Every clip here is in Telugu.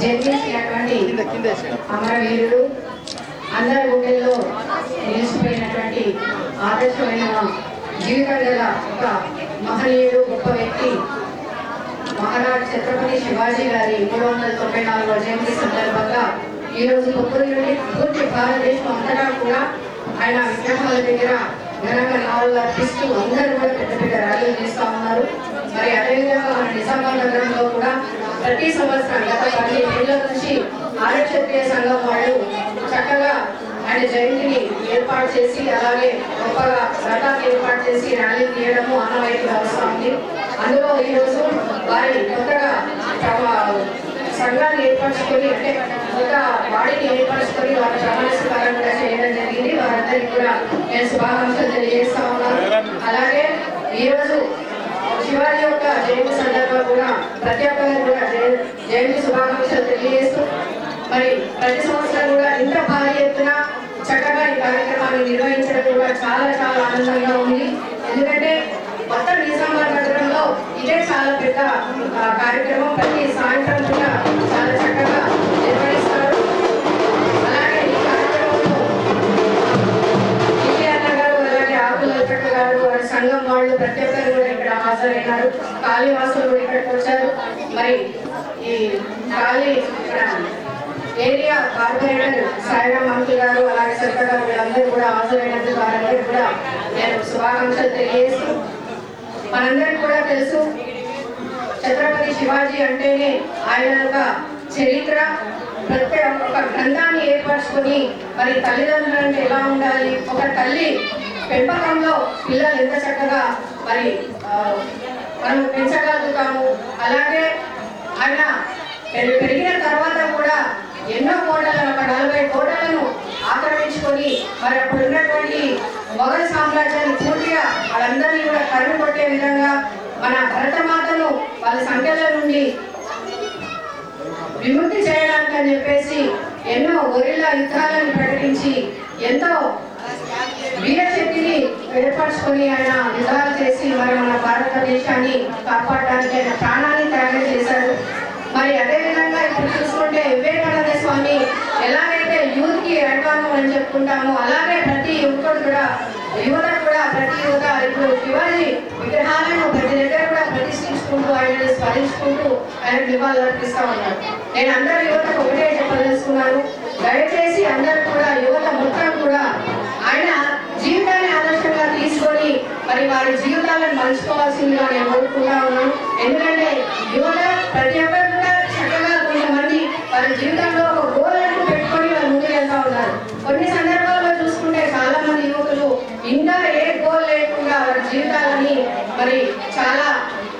జన్మించినటువంటి అమరవీరుడు అందరి గుండెల్లో నిలిచిపోయినటువంటి ఆదర్శమైన జీవితం గల ఒక మహనీయుడు గొప్ప వ్యక్తి. మహారాజ్ ఛత్రపతి శివాజీ గారి మూడు వందల తొంభై నాలుగవ జయంతి సందర్భంగా ఈరోజు ముగ్గురు నుండి పూర్తి భారతదేశం అంతటా కూడా ఆయన విగ్రహాల దగ్గర ఘనంగా నాలుగు అర్పిస్తూ అందరూ కూడా పెద్ద పెద్ద ర్యాలీలు చేస్తూ ఉన్నారు. మరి అదేవిధంగా మన నిజామాబాద్ నగరంలో కూడా ప్రతి సంవత్సరం గత పది ఏళ్ళ నుంచి ఆరక్షత్రియ సంఘం వాళ్ళు చక్కగా ఆయన జయంతిని ఏర్పాటు చేసి అలాగే గొప్పగా రథాలు ఏర్పాటు చేసి ర్యాలీ తీయడము ఆనవాయితీగా వస్తూ ఉంది. అందులో ఈరోజు వారి కొత్తగా తమ సంఘాన్ని ఏర్పరచుకొని అంటే కొత్త బాడీని ఏర్పరచుకొని వారి జరిగింది కూడా నేను శుభాకాంక్షలు తెలియజేస్తా ఉన్నాను అలాగే ఈరోజు శివాజీ యొక్క జయంతి సందర్భంగా కూడా ప్రతి ఒక్కరికి కూడా జయంతి శుభాకాంక్షలు తెలియజేస్తూ మరి ప్రతి సంవత్సరం కూడా ఇంత భారీ ఎత్తున చక్కగా ఈ కార్యక్రమాన్ని నిర్వహించడం కూడా చాలా చాలా ఆనందంగా ఉంది. ఎందుకంటే మొత్తం నిజామాబాద్ నగరంలో ఇదే చాలా పెద్ద కార్యక్రమం. ప్రతి ఒక్కరు కూడా ఇక్కడ హాజరైనారు కాళీవాసులు కూడా ఇక్కడికి వచ్చారు. మరి ఈ కాళీ ఇక్కడ ఏరియా కార్పొరేటర్ సాయిరామ్ అంకుల్ గారు అలాగే సర్కార్ గారు వీళ్ళందరూ కూడా హాజరైనందుకు వారందరూ కూడా నేను శుభాకాంక్షలు తెలియజేస్తూ మనందరికీ కూడా తెలుసు ఛత్రపతి శివాజీ అంటేనే ఆయన యొక్క చరిత్ర ప్రతి ఒక గ్రంథాన్ని ఏర్పరచుకొని మరి తల్లిదండ్రులు అంటే ఎలా ఉండాలి? ఒక తల్లి పెంపకంలో పిల్లలు ఎంత చక్కగా మరి మనం పెంచగలుగుతాము. అలాగే ఆయన పెరిగిన తర్వాత కూడా ఎన్నో కోటలను ఒక నలభై కోటలను ఆక్రమించుకొని మరి అప్పుడు ఉన్నటువంటి మొఘల్ సామ్రాజ్యాన్ని పూర్తిగా వాళ్ళందరినీ కూడా కరువు కొట్టే విధంగా మన భరతమాతను వాళ్ళ సంఖ్యల నుండి విముక్తి చేయడానికి అని చెప్పేసి ఎన్నో గొరిల్లా యుద్ధాలను ప్రకటించి ఎంతో వీర ఏర్పరచుకొని ఆయన యుద్ధాలు చేసి మరి మన భారతదేశాన్ని కాపాడడానికి ఆయన ప్రాణాన్ని త్యాగం చేశారు. మరి అదే విధంగా ఇప్పుడు చూసుకుంటే వివేకానంద స్వామి ఎలాగైతే యూత్కి అడ్వాన్స్ అని చెప్పుకుంటామో అలాగే ప్రతి యువకుడు కూడా యువత కూడా ప్రతి యువత ఇప్పుడు శివాజీ విగ్రహాలను ప్రతి దగ్గర కూడా ప్రతిష్ఠించుకుంటూ ఆయనని స్మరించుకుంటూ ఆయన నివాళులు అర్పిస్తా ఉన్నారు. నేను అందరు యువతకు ఒకటే చెప్పదలుచుకున్నాను. దయచేసి అందరూ కూడా యువత మొత్తం కూడా ఆయన మరి వారి జీవితాలను మలుచుకోవాల్సిందిగా నేను కోరుకుంటా ఉన్నాను ఎందుకంటే యువత ప్రతి ఒక్కరు కూడా చక్కగా కొంతమంది వారి జీవితంలో ఒక గోల్ అంటూ పెట్టుకొని వాళ్ళు ముందుకు వెళ్తా ఉన్నారు. కొన్ని సందర్భాల్లో చూసుకుంటే చాలా మంది యువకులు ఇంకా ఏ గోల్ లేకుండా వారి జీవితాలని మరి చాలా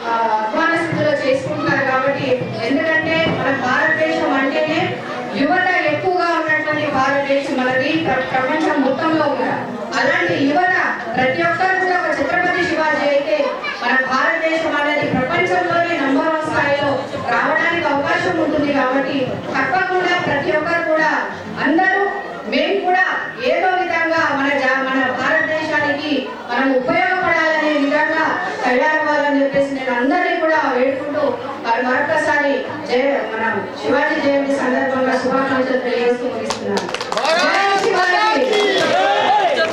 ఆ, అధ్వాన స్థితిలో చేసుకుంటున్నారు కాబట్టి ఎందుకంటే మన భారత అంటేనే యువత ఎక్కువగా ఉన్నటువంటి భారతదేశం మనది ప్ర- ప్రపంచం మొత్తంలో కూడా అలాంటి యువత ప్రతి ఒక్కరు కూడా ఒక ఛత్రపతి శివాజీ అయితే మన భారతదేశం అనేది ప్రపంచంలోనే నంబర్ వన్ స్థాయిలో రావడానికి అవకాశం ఉంటుంది కాబట్టి తప్పకుండా ప్రతి ఒక్కరు కూడా అందరూ మేము కూడా ఏదో విధంగా మన జా- మన భారతదేశానికి మనం ఉపయోగపడాలనే విధంగా తయారవ్వాలని చెప్పేసి నేను అందరినీ కూడా వేడుకుంటూ మరి మరొకసారి జయ మనం శివాజీ జయంతి సందర్భంగా శుభాకాంక్షలు తెలియజేస్తూ ముగిస్తున్నాను.